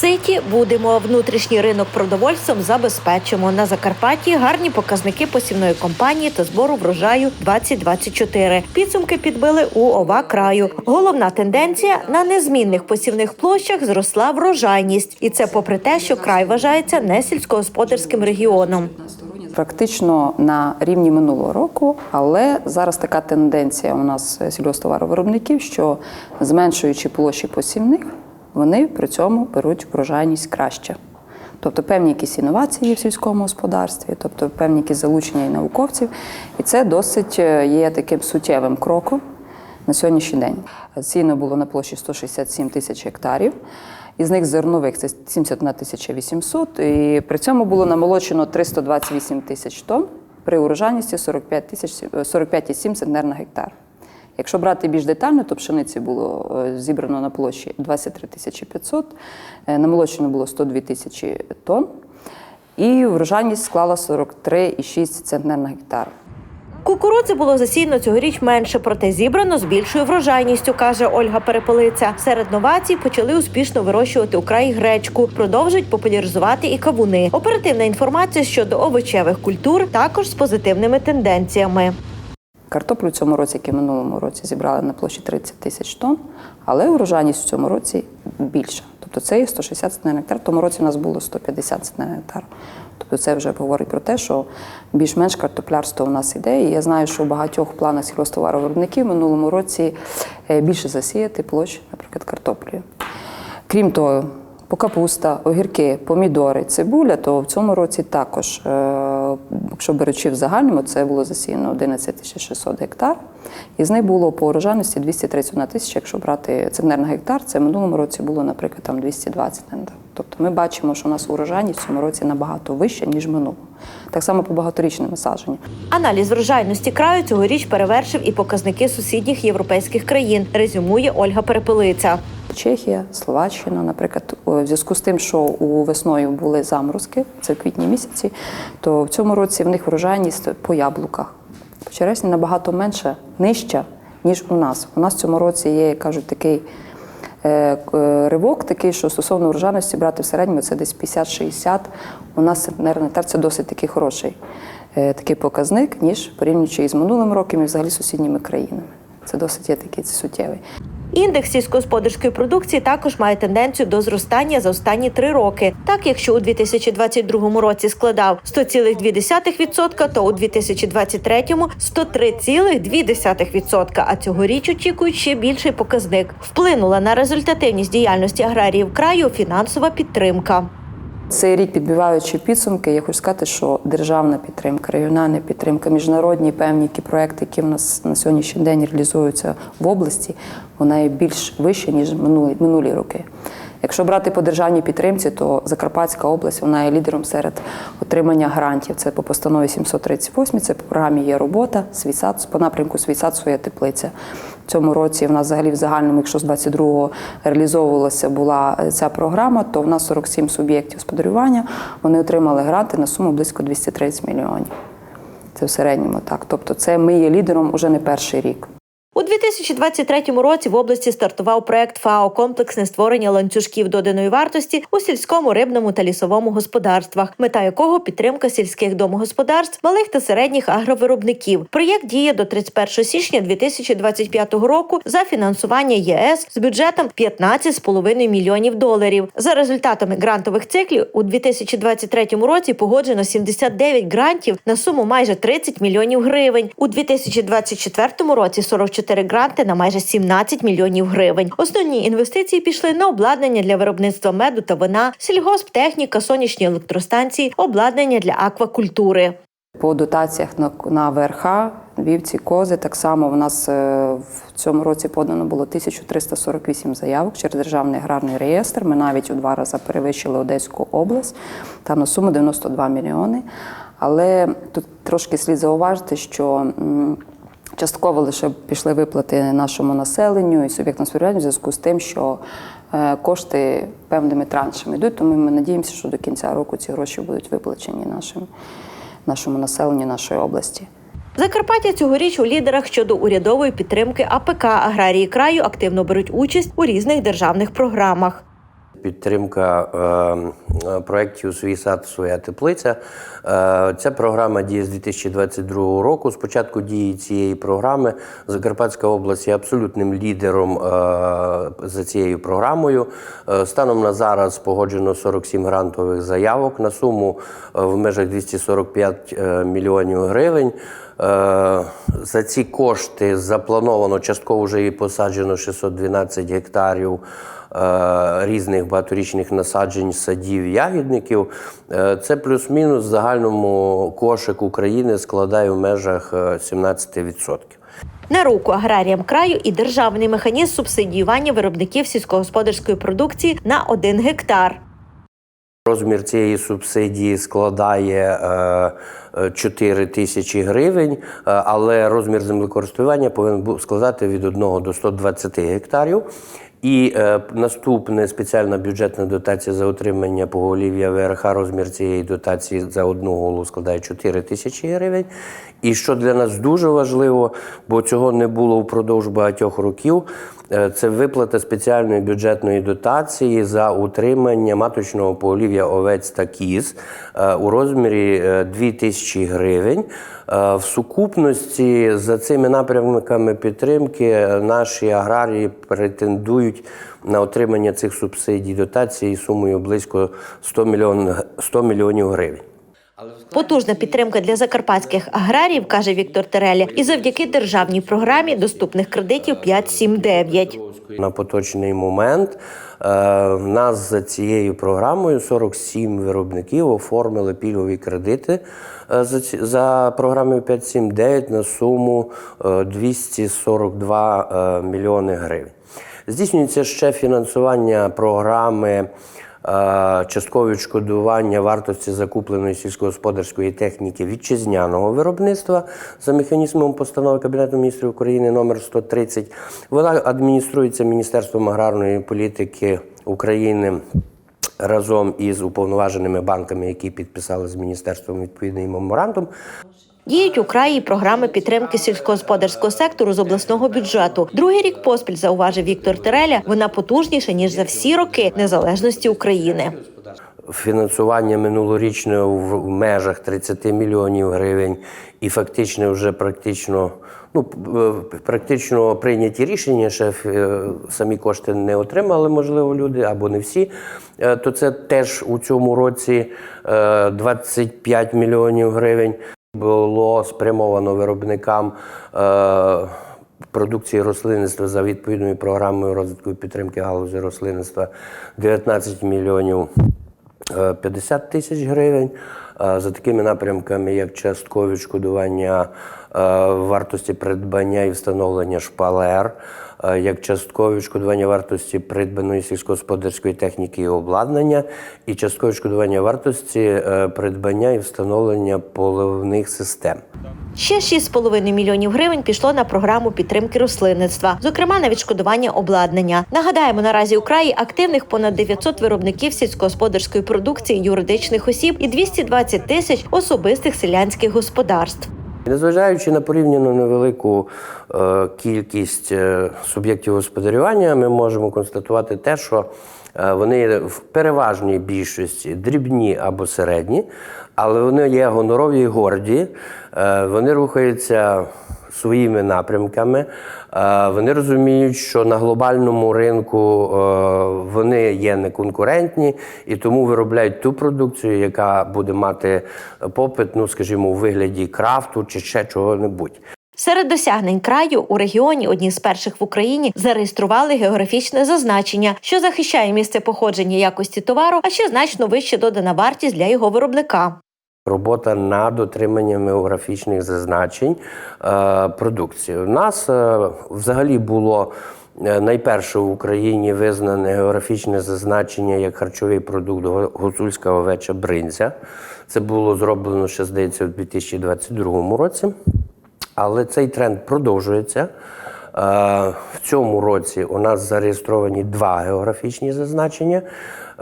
Ситі будемо. Внутрішній ринок продовольством забезпечимо. На Закарпатті гарні показники посівної компанії та збору врожаю 2024. Підсумки підбили у ова краю. Головна тенденція на незмінних посівних площах зросла врожайність, і це попри те, що край вважається не сільськогосподарським регіоном. Практично на рівні минулого року, але зараз така тенденція у нас сільгосптоваровиробників, що зменшуючи площі посівних, вони при цьому беруть врожайність краще. Тобто певні якісь інновації в сільському господарстві, тобто певні якісь залучення і науковців. І це досить е, є таким суттєвим кроком на сьогоднішній день. Ціно було на площі 167 тисяч гектарів. Із них зернових це 71 тисяча 800, і при цьому було намолочено 328 тисяч тонн при урожайності 45 тисяч 45,7 центнер на гектар. Якщо брати більш детально, то пшениці було е, зібрано на площі 23 тисячі 500, е, намолочено було 102 тисячі тонн, і врожайність склала 43,6 центнер на гектар. Кукурудзи було засіяно цьогоріч менше, проте зібрано з більшою врожайністю, каже Ольга Перепелиця. Серед новацій почали успішно вирощувати у краї гречку, продовжують популяризувати і кавуни. Оперативна інформація щодо овочевих культур також з позитивними тенденціями. Картоплю в цьому році, як і в минулому році, зібрали на площі 30 тисяч тонн, але урожайність в цьому році більша. Тобто це є 160 центнер на гектар. В тому році у нас було 150 центнер на гектар. Тобто це вже говорить про те, що більш-менш картоплярство у нас іде. І я знаю, що в багатьох планах сільгосптоваровиробників в минулому році е, більше засіяти площ, наприклад, картоплею. Крім того, по капуста, огірки, помідори, цибуля, то в цьому році також, е, якщо беручи в загальному, це було засіяно 11 тисяч 600 гектар. Із них було по урожайності 231 тисяча, якщо брати центнер на гектар, це в минулому році було, наприклад, там 220. Тобто ми бачимо, що у нас урожайність в цьому році набагато вища, ніж в минулому. Так само по багаторічним насадженням. Аналіз врожайності краю цьогоріч перевершив і показники сусідніх європейських країн. Резюмує Ольга Перепелиця. Чехія, Словаччина, наприклад, у зв'язку з тим, що у весною були заморозки, це в квітні місяці, то в цьому році в них врожайність по яблуках. По чересні набагато менша, нижча, ніж у нас. У нас в цьому році є, кажуть, такий е, е, ривок, такий, що стосовно врожайності брати в середньому це десь 50-60. У нас центнер на це досить такий хороший е, такий показник, ніж порівнюючи із минулим роком і взагалі сусідніми країнами. Це досить є такий суттєвий. Індекс сільськогосподарської продукції також має тенденцію до зростання за останні три роки. Так, якщо у 2022 році складав 100,2%, то у 2023 103,2%, а цьогоріч очікують ще більший показник. Вплинула на результативність діяльності аграріїв краю фінансова підтримка. Цей рік підбиваючи підсумки, я хочу сказати, що державна підтримка, регіональна підтримка, міжнародні певні проекти, які в нас на сьогоднішній день реалізуються в області, вона є більш вища ніж минулі минулі роки. Якщо брати по державній підтримці, то Закарпатська область вона є лідером серед отримання грантів. Це по постанові 738, це по програмі є робота, світсад, по напрямку світсад своя теплиця. В цьому році в нас взагалі в загальному, якщо з 22-го реалізовувалася була е, ця програма, то в нас 47 суб'єктів господарювання. Вони отримали гранти на суму близько 230 мільйонів. Це в середньому так. Тобто, це ми є лідером уже не перший рік. У 2023 році в області стартував проект ФАО комплексне створення ланцюжків доданої вартості у сільському, рибному та лісовому господарствах, мета якого підтримка сільських домогосподарств, малих та середніх агровиробників. Проєкт діє до 31 січня 2025 року за фінансування ЄС з бюджетом 15,5 мільйонів доларів. За результатами грантових циклів у 2023 році погоджено 79 грантів на суму майже 30 мільйонів гривень. У 2024 році 44 гранти на майже 17 мільйонів гривень. Основні інвестиції пішли на обладнання для виробництва меду та вина, сільгосптехніка, сонячні електростанції, обладнання для аквакультури. По дотаціях на, на ВРХ, вівці, кози, так само в нас е, в цьому році подано було 1348 заявок через Державний аграрний реєстр. Ми навіть у два рази перевищили Одеську область, там на суму 92 мільйони. Але тут трошки слід зауважити, що частково лише пішли виплати нашому населенню і суб'єктам спорядження в зв'язку з тим, що е, кошти певними траншами йдуть, тому ми надіємося, що до кінця року ці гроші будуть виплачені нашим, нашому населенню нашої області. Закарпаття цьогоріч у лідерах щодо урядової підтримки АПК аграрії краю активно беруть участь у різних державних програмах. Підтримка е, проєктів Свій сад, своя теплиця. Е, Ця програма діє з 2022 року. З початку дії цієї програми Закарпатська область є абсолютним лідером е, за цією програмою. Е, Станом на зараз погоджено 47 грантових заявок на суму в межах 245 е, мільйонів гривень. За ці кошти заплановано частково вже і посаджено 612 гектарів різних багаторічних насаджень садів ягідників. Е, Це плюс-мінус в загальному кошик України складає в межах е, 17%. На руку аграріям краю і державний механізм субсидіювання виробників сільськогосподарської продукції на 1 гектар. Розмір цієї субсидії складає е, е, 4 тисячі гривень, е, але розмір землекористування повинен складати від 1 до 120 гектарів. І е, наступне спеціальна бюджетна дотація за отримання поголів'я ВРХ. Розмір цієї дотації за одну голову складає 4 тисячі гривень. І що для нас дуже важливо, бо цього не було впродовж багатьох років. Е, Це виплата спеціальної бюджетної дотації за утримання маточного поголів'я овець та кіз е, у розмірі е, 2 тисячі гривень. Е, В сукупності за цими напрямками підтримки е, наші аграрії претендують на отримання цих субсидій дотації сумою близько 100 мільйон, 100 мільйонів гривень. Потужна підтримка для закарпатських аграріїв, каже Віктор Терелі, і завдяки державній програмі доступних кредитів 579. На поточний момент е, в нас за цією програмою 47 виробників оформили пільгові кредити е, за, програмою 579 на суму е, 242 е, мільйони гривень. Здійснюється ще фінансування програми часткове відшкодування вартості закупленої сільськогосподарської техніки вітчизняного виробництва за механізмом постанови Кабінету міністрів України номер 130. Вона адмініструється Міністерством аграрної політики України. Разом із уповноваженими банками, які підписали з міністерством відповідний меморандум, Діють у краї програми підтримки сільськогосподарського сектору з обласного бюджету. Другий рік поспіль зауважив Віктор Тереля. Вона потужніша ніж за всі роки незалежності України. фінансування минулорічне в межах 30 мільйонів гривень, і фактично вже практично. Ну, е, практично прийняті рішення, ще е, самі кошти не отримали, можливо, люди або не всі. Е, То це теж у цьому році е, 25 мільйонів гривень було спрямовано виробникам е, продукції рослинництва за відповідною програмою розвитку і підтримки галузі рослинництва 19 мільйонів 50 тисяч гривень. Е, За такими напрямками, як часткові відшкодування е, вартості придбання і встановлення шпалер, е, як часткове відшкодування вартості придбаної сільськогосподарської техніки і обладнання, і часткове відшкодування вартості е, придбання і встановлення поливних систем. Ще 6,5 мільйонів гривень пішло на програму підтримки рослинництва, зокрема на відшкодування обладнання. Нагадаємо, наразі у краї активних понад 900 виробників сільськогосподарської продукції юридичних осіб і 220 тисяч особистих селянських господарств. Незважаючи на порівняно невелику е, кількість е, суб'єктів господарювання, ми можемо констатувати те, що вони в переважній більшості дрібні або середні, але вони є гонорові і горді, е, вони рухаються своїми напрямками. Е, Вони розуміють, що на глобальному ринку е, вони є неконкурентні і тому виробляють ту продукцію, яка буде мати попит, ну скажімо, у вигляді крафту чи ще чого-небудь. Серед досягнень краю у регіоні одні з перших в Україні зареєстрували географічне зазначення, що захищає місце походження якості товару, а ще значно вище додана вартість для його виробника. Робота над отриманням географічних зазначень е, продукції. У нас е, взагалі було е, найперше в Україні визнане географічне зазначення як харчовий продукт гуцульська овеча бринзя. Це було зроблено ще здається у 2022 році. Але цей тренд продовжується. Е, В цьому році у нас зареєстровані два географічні зазначення.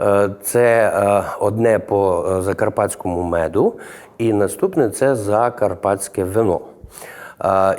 Е, Це е, одне по закарпатському меду, і наступне це закарпатське вино.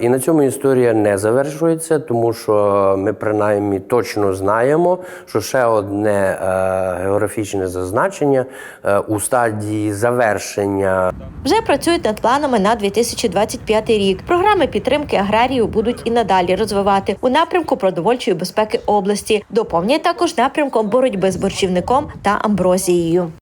І на цьому історія не завершується, тому що ми принаймні точно знаємо, що ще одне е, географічне зазначення е, у стадії завершення Вже працюють над планами на 2025 рік. Програми підтримки аграріїв будуть і надалі розвивати у напрямку продовольчої безпеки області. Доповнять також напрямком боротьби з борщівником та амброзією.